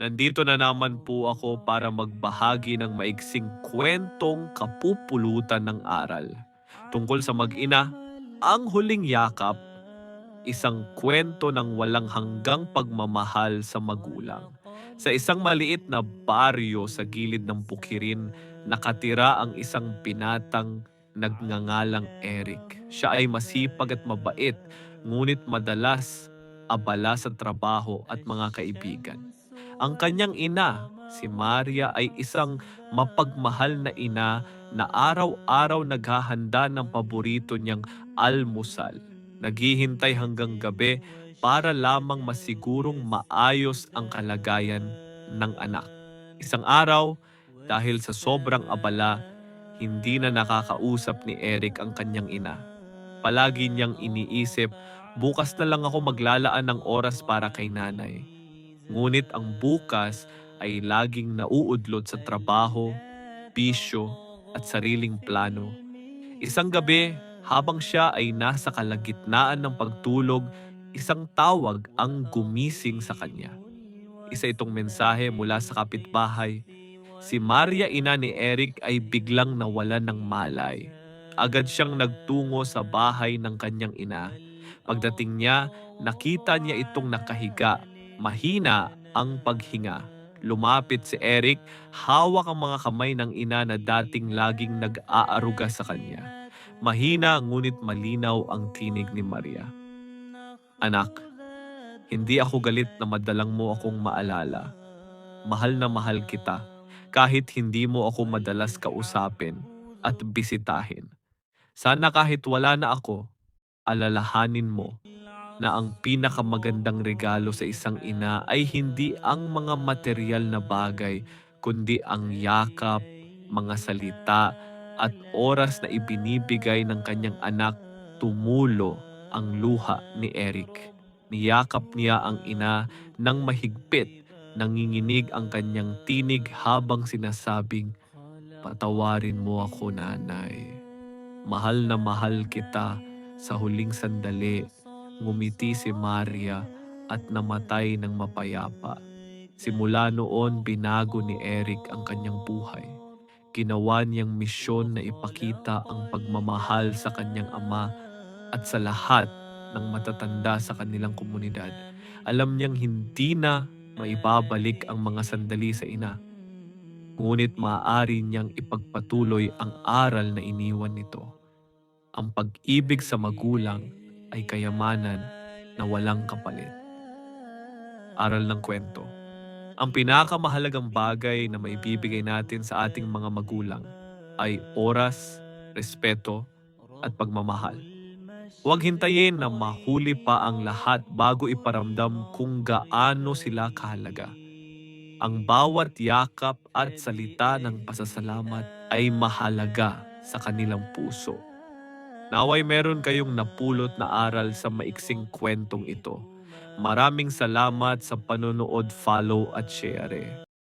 Nandito na naman po ako para magbahagi ng maiksing kwentong kapupulutan ng aral. Tungkol sa mag-ina, ang huling yakap, isang kwento ng walang hanggang pagmamahal sa magulang. Sa isang maliit na baryo sa gilid ng bukirin, nakatira ang isang pinatang nagngangalang Eric. Siya ay masipag at mabait, ngunit madalas abala sa trabaho at mga kaibigan. Ang kanyang ina, si Maria ay isang mapagmahal na ina na araw-araw naghahanda ng paborito niyang almusal. Naghihintay hanggang gabi para lamang masigurong maayos ang kalagayan ng anak. Isang araw, dahil sa sobrang abala, hindi na nakakausap ni Eric ang kanyang ina. Palagi niyang iniisip, bukas na lang ako maglalaan ng oras para kay nanay. Ngunit ang bukas ay laging nauudlot sa trabaho, bisyo at sariling plano. Isang gabi, habang siya ay nasa kalagitnaan ng pagtulog, isang tawag ang gumising sa kanya. Isa itong mensahe mula sa kapitbahay. Si Maria ina ni Eric ay biglang nawalan ng malay. Agad siyang nagtungo sa bahay ng kanyang ina. Pagdating niya, nakita niya itong nakahiga. Mahina ang paghinga. Lumapit si Eric, hawak ang mga kamay ng ina na dating laging nag-aaruga sa kanya. Mahina ngunit malinaw ang tinig ni Maria. Anak, hindi ako galit na madalang mo akong maalala. Mahal na mahal kita kahit hindi mo ako madalas kausapin at bisitahin. Sana kahit wala na ako, alalahanin mo na ang pinakamagandang regalo sa isang ina ay hindi ang mga material na bagay, kundi ang yakap, mga salita, at oras na ibinibigay ng kanyang anak tumulo ang luha ni Eric. Niyakap niya ang ina ng mahigpit, nanginginig ang kanyang tinig habang sinasabing, Patawarin mo ako nanay. Mahal na mahal kita sa huling sandali. Ngumiti si Maria at namatay ng mapayapa. Simula noon binago ni Eric ang kanyang buhay. Ginawa niyang misyon na ipakita ang pagmamahal sa kanyang ama at sa lahat ng matatanda sa kanilang komunidad. Alam niyang hindi na maibabalik ang mga sandali sa ina. Ngunit maaari niyang ipagpatuloy ang aral na iniwan nito. Ang pag-ibig sa magulang ay kayamanan na walang kapalit. Aral ng kwento. Ang pinakamahalagang bagay na maibibigay natin sa ating mga magulang ay oras, respeto, at pagmamahal. Huwag hintayin na mahuli pa ang lahat bago iparamdam kung gaano sila kahalaga. Ang bawat yakap at salita ng pasasalamat ay mahalaga sa kanilang puso. Naway meron kayong napulot na aral sa maiksing kwentong ito. Maraming salamat sa panonood, follow at share.